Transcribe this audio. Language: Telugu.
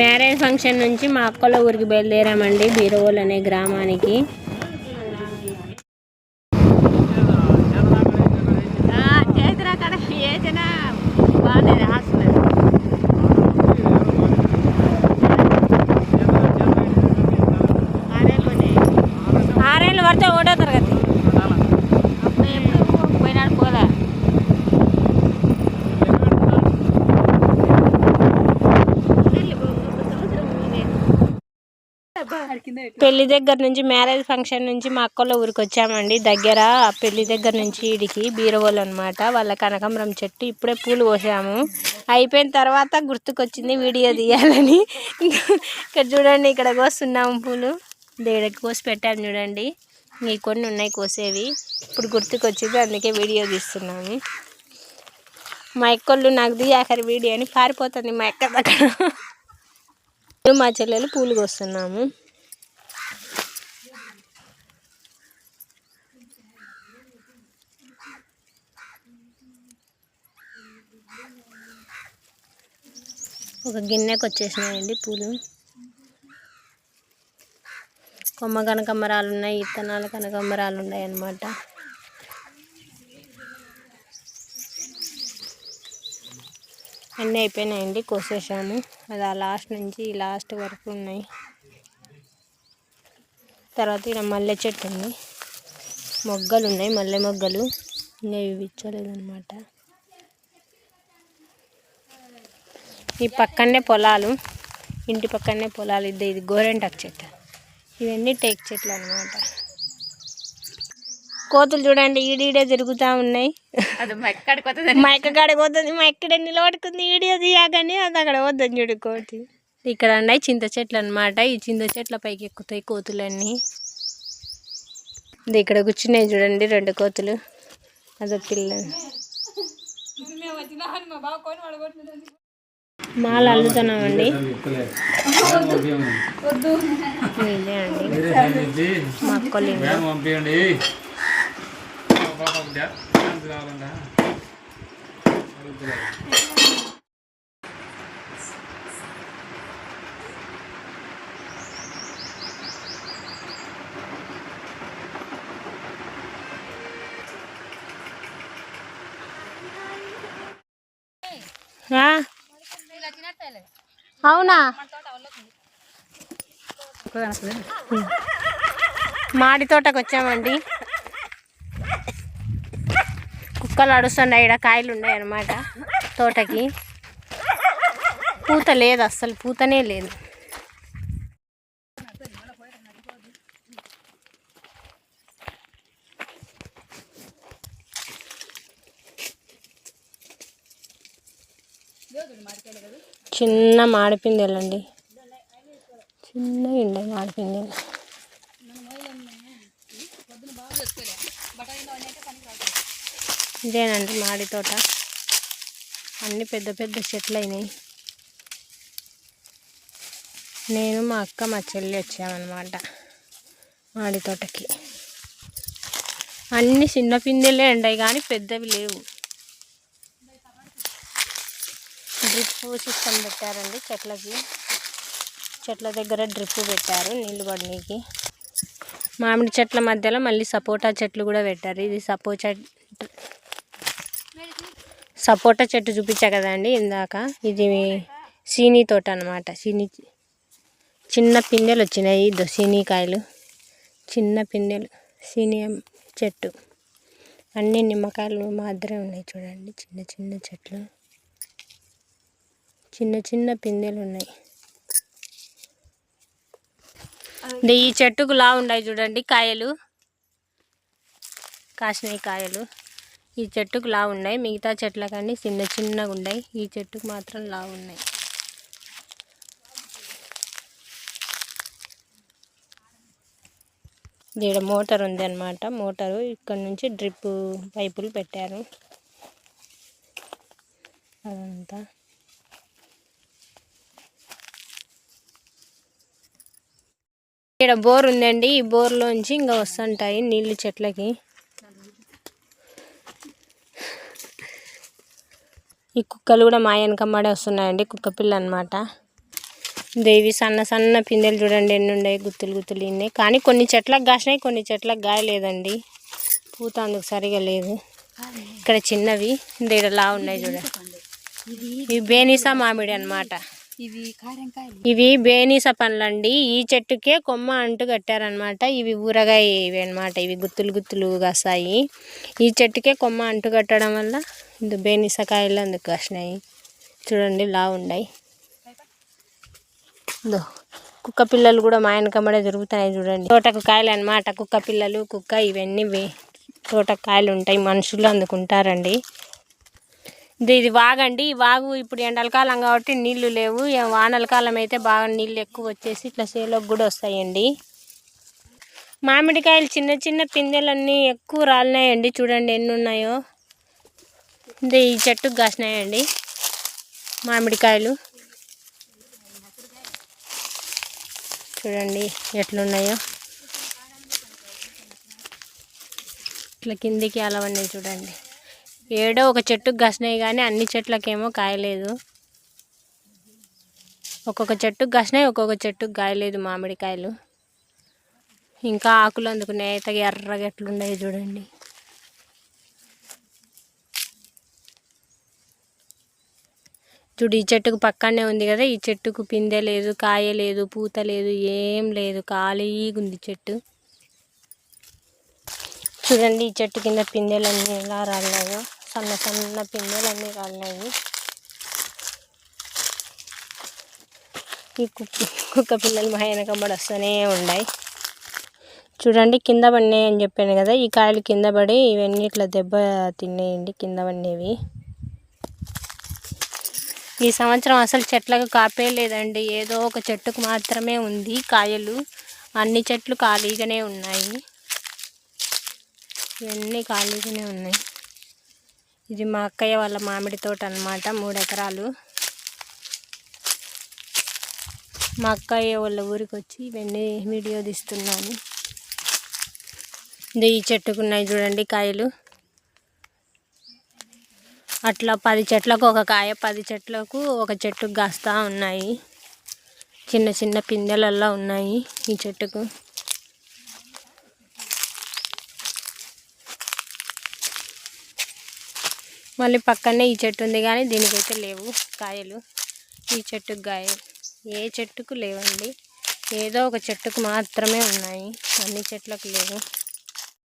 మ్యారేజ్ ఫంక్షన్ నుంచి మా అక్కల ఊరికి బయలుదేరామండి బీరువోలు అనే గ్రామానికి. పెళ్ళి దగ్గర నుంచి మ్యారేజ్ ఫంక్షన్ నుంచి మా అక్కల ఊరికి వచ్చామండి. దగ్గర ఆ పెళ్ళి దగ్గర నుంచి ఇడికి బీరవోలు అనమాట వాళ్ళ కనకాంబరం చెట్టు ఇప్పుడే పూలు పోసాము. అయిపోయిన తర్వాత గుర్తుకొచ్చింది వీడియో తీయాలని. ఇక్కడ చూడండి ఇక్కడ కోస్తున్నాము పూలు. దేడకి కోసి పెట్టాను చూడండి. ఇంక కొన్ని ఉన్నాయి కోసేవి. ఇప్పుడు గుర్తుకొచ్చింది అందుకే వీడియో తీస్తున్నాము మా ఎక్కళ్ళు నాకు తీయాకరి వీడియో అని పారిపోతుంది మా ఎక్క దగ్గర. మా చెల్లెలు పూలు కోస్తున్నాము. ఒక గిన్నెకి వచ్చేసినాయండి పూలు. కొమ్మ కనకమ్మరాలు ఉన్నాయి ఇత్తనాలు కనకమ్మరాలు ఉన్నాయి అన్నమాట అన్నీ అయిపోయినాయండి కోసేసాము అది ఆ లాస్ట్ నుంచి ఈ లాస్ట్ వరకు ఉన్నాయి. తర్వాత ఇక్కడ మల్లె చెట్టు ఉంది. మొగ్గలు ఉన్నాయి మల్లె మొగ్గలు. ఇంకా ఇవి ఇచ్చలేదన్నమాట ఈ పక్కనే పొలాలు ఇంటి పక్కనే పొలాలు ఇది ఇది గోరెంటాకు చెట్టు. ఇవన్నీ టేక్ చెట్లు అనమాట కోతులు చూడండి ఈడీడే తిరుగుతూ ఉన్నాయి. మా ఎక్క కాడికి పోతుంది మా ఎక్కడే నిలబడుకుంది వీడియో తీయగానే అది అక్కడ వద్దని చూడు కోతి. ఇక్కడ ఉన్నాయి చింత చెట్లు అనమాట ఈ చింత చెట్ల పైకి ఎక్కుతాయి కోతులన్నీ. ఇది ఇక్కడ కూర్చున్నాయి చూడండి రెండు కోతులు. అదొక పిల్ల. మాల అల్లుతున్నామండి ఇదే అండి. మా అక్కలు ఆ? అవునా? మాడి తోటకు వచ్చామండి కుక్కలు అడుస్తున్నాయి ఇక్కడ కాయలు ఉన్నాయి అన్నమాట తోటకి. పూత లేదు అస్సలు పూతనే లేదు. చిన్న మాడిపిందెలండి చిన్న ఇండ మాడిపిందెలు ఇదేనండి మాడి తోట. అన్ని పెద్ద పెద్ద చెట్లు అయినాయి నేను మా అక్క మా చెల్లి వచ్చామన్నమాట మాడి తోటకి. అన్ని చిన్న పిందెలే ఉండాయి కానీ పెద్దవి లేవు. డ్రిప్ సిస్టమ్ పెట్టారండి చెట్లకి. చెట్ల దగ్గర డ్రిప్ పెట్టారు నీళ్ళు పడనీకి. మామిడి చెట్ల మధ్యలో మళ్ళీ సపోటా చెట్లు కూడా పెట్టారు. ఇది సపోటా సపోటా చెట్టు చూపించా కదండి ఇందాక. ఇది సీనీ తోట అనమాట సీనీ చిన్న పిందెలు వచ్చినాయి. ఇద్దో సీనీ కాయలు చిన్న పిందెలు. సీనీ చెట్టు. అన్ని నిమ్మకాయలు మాదిరే ఉన్నాయి చూడండి. చిన్న చిన్న చెట్లు. చిన్న చిన్న పిందెలు ఉన్నాయి. ఈ చెట్టుకు లా ఉన్నాయి చూడండి కాయలు. కాసినాయి కాయలు. ఈ చెట్టుకు లా ఉన్నాయి. మిగతా చెట్ల కానీ చిన్న చిన్నగా ఉన్నాయి. ఈ చెట్టుకు మాత్రం లా ఉన్నాయి. ఇక్కడ మోటార్ ఉంది అనమాట మోటారు ఇక్కడ నుంచి డ్రిప్ పైపులు పెట్టారు. అదంతా. ఇక్కడ బోర్ ఉందండి. ఈ బోర్లోంచి ఇంకా వస్తుంటాయి నీళ్ళు చెట్లకి. ఈ కుక్కలు కూడా మా వెనకమ్మడే వస్తున్నాయండి కుక్క పిల్ల అనమాట దేవి సన్న సన్న పిందెలు చూడండి ఎన్ని ఉన్నాయి గుత్తులు గుత్తులు ఇన్ని. కానీ కొన్ని చెట్లకు కాసినాయి కొన్ని చెట్లకు గాయలేదండి పూత అందుకు సరిగా లేదు. ఇక్కడ చిన్నవి లా ఉన్నాయి చూడండి ఇవి బేనిసా మామిడి అన్నమాట. ఇవి బేనీస పండ్లండి. ఈ చెట్టుకే కొమ్మ అంటు కట్టారనమాట ఇవి ఊరగాయ ఇవి అనమాట ఇవి గుత్తులు గుత్తులు కాస్తాయి. ఈ చెట్టుకే కొమ్మ అంటు కట్టడం వల్ల ఇందు బేనీస కాయలు అందుకు కాసినాయి. చూడండి లా ఉన్నాయి ఇదో కుక్క పిల్లలు కూడా మా వెనకమ్మడే దొరుకుతున్నాయి చూడండి. తోటకు కాయలు అనమాట కుక్క పిల్లలు కుక్క ఇవన్నీ వే- తోటకు కాయలు ఉంటాయి. మనుషులు అందుకుంటారండి. ఇది ఇది వాగండి. ఈ వాగు ఇప్పుడు ఎండలకాలం కాబట్టి నీళ్ళు లేవు. వానల కాలం అయితే బాగా నీళ్ళు ఎక్కువ వచ్చేసి ఇట్లా సేలోకి కూడా వస్తాయండి. మామిడికాయలు చిన్న చిన్న పిందెలన్నీ ఎక్కువ రాలినాయండి. చూడండి ఎన్ని ఉన్నాయో. ఇది ఈ చెట్టుకు కాసినాయండి మామిడికాయలు. చూడండి ఎట్లున్నాయో. ఇట్లా కిందికి అలవన్నీ చూడండి. ఏడో ఒక చెట్టుకు కాసినాయి కానీ అన్ని చెట్లకేమో కాయలేదు. ఒక్కొక్క చెట్టుకు కాసినాయి ఒక్కొక్క చెట్టుకు కాయలేదు మామిడికాయలు. ఇంకా ఆకులు అందుకున్నాయి. అయితే ఎర్రగా ఎట్లున్నాయి చూడండి. చూడు ఈ చెట్టుకు పక్కనే ఉంది కదా. ఈ చెట్టుకు పిందె లేదు కాయ లేదు పూత లేదు ఏం లేదు. ఖాళీగా ఉంది చెట్టు. చూడండి ఈ చెట్టు కింద పిందెలన్నీ ఎలా రాలినాయో. సన్న సన్న పిందెలన్నీ రాలినాయి. ఈ కుక్క కుక్క పిల్లలు మా వెనకబడి వస్తూనే ఉన్నాయి చూడండి కింద పడినాయి అని చెప్పాను కదా ఈ కాయలు కింద పడి ఇవన్నీ ఇట్లా దెబ్బ తిన్నాయండి కింద పడినవి. ఈ సంవత్సరం అసలు చెట్లకు కాపే లేదండి. ఏదో ఒక చెట్టుకు మాత్రమే ఉంది కాయలు. అన్ని చెట్లు ఖాళీగానే ఉన్నాయి. ఇవన్నీ ఖాళీగానే ఉన్నాయి. ఇది మా అక్కయ్య వాళ్ళ మామిడి తోట అన్నమాట మూడు ఎకరాలు. మా అక్కయ్య వాళ్ళ ఊరికి వచ్చి ఇవన్నీ వీడియో తీస్తున్నాను. ఇది ఈ చెట్టుకున్నాయి చూడండి కాయలు. అట్లా పది చెట్లకు ఒక కాయ పది చెట్లకు ఒక చెట్టుకు కాస్తా ఉన్నాయి. చిన్న చిన్న పిందెలల్లో ఉన్నాయి ఈ చెట్టుకు. మళ్ళీ పక్కనే ఈ చెట్టు ఉంది కానీ దీనికైతే లేవు కాయలు. ఈ చెట్టుకు కాయ ఏ చెట్టుకు లేవండి. ఏదో ఒక చెట్టుకు మాత్రమే ఉన్నాయి. అన్ని చెట్లకు లేవు.